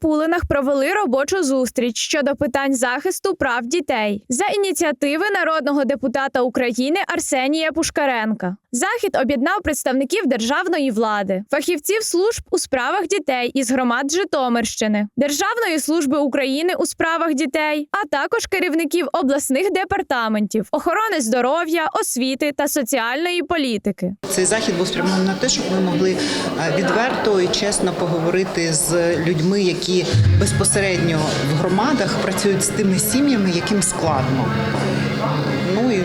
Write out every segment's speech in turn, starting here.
Пулинах провели робочу зустріч щодо питань захисту прав дітей за ініціативи народного депутата України Арсенія Пушкаренка. Захід об'єднав представників державної влади, фахівців служб у справах дітей із громад Житомирщини, Державної служби України у справах дітей, а також керівників обласних департаментів, охорони здоров'я, освіти та соціальної політики. Цей захід був спрямований на те, щоб ми могли е, відверто і чесно поговорити з людьми, які безпосередньо в громадах працюють з тими сім'ями, яким складно. Ну і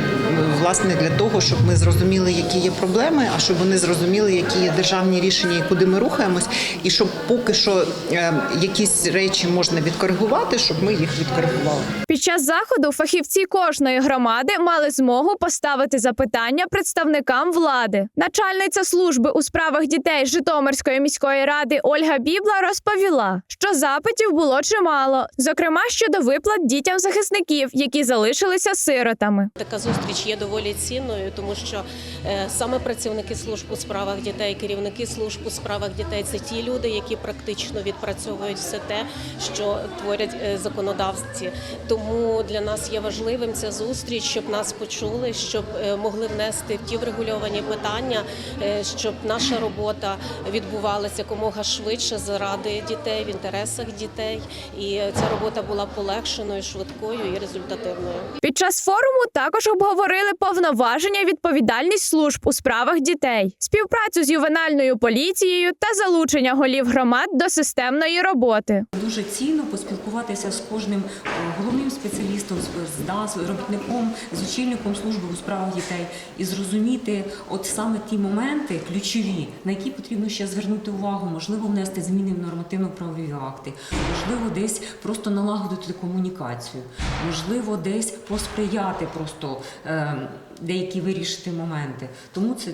власне для того, щоб ми зрозуміли, які є проблеми, а щоб вони зрозуміли, які є державні рішення і куди ми рухаємось, і щоб поки що е, якісь речі можна відкоригувати, щоб ми їх відкоригували. Час заходу фахівці кожної громади мали змогу поставити запитання представникам влади. Начальниця служби у справах дітей Житомирської міської ради Ольга Бібла розповіла, що запитів було чимало, зокрема щодо виплат дітям захисників, які залишилися сиротами. Така зустріч є доволі цінною, тому що е, саме працівники служб у справах дітей, керівники служб у справах дітей це ті люди, які практично відпрацьовують все те, що творять е, законодавці. Тому для нас є важливим ця зустріч, щоб нас почули, щоб е, могли внести в ті врегульовані питання, е, щоб наша робота відбувалася якомога швидше заради дітей в інтересах дітей, і ця робота була полегшеною, швидкою і результативною. Під час форуму також обговорили повноваження і відповідальність служб у справах дітей, співпрацю з ювенальною поліцією та залучення голів громад до системної роботи. Дуже цінно поспілкуватися з кожним е, головним спеціалістом, з- робітником, з очільником служби у справах дітей і зрозуміти, от саме ті моменти ключові, на які потрібно ще звернути увагу, можливо, внести зміни в нормативно-правові акти, можливо, десь просто налагодити комунікацію, можливо, десь посприяти просто. Е, Деякі вирішити моменти, тому це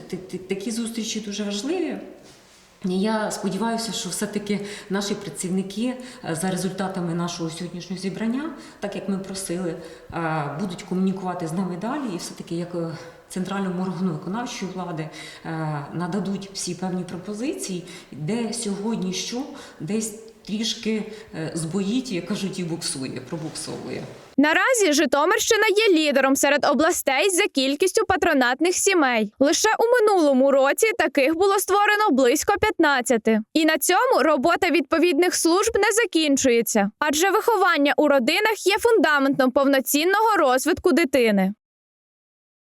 такі зустрічі дуже важливі. Я сподіваюся, що все-таки наші працівники е, за результатами нашого сьогоднішнього зібрання, так як ми просили, е, будуть комунікувати з нами далі, і все-таки як е, центральному органу виконавчої влади нададуть всі певні пропозиції, де сьогодні що десь трішки е, збоїть, як кажуть, і буксує, пробуксовує. Наразі Житомирщина є лідером серед областей за кількістю патронатних сімей. Лише у минулому році таких було створено близько 15. І на цьому робота відповідних служб не закінчується, адже виховання у родинах є фундаментом повноцінного розвитку дитини.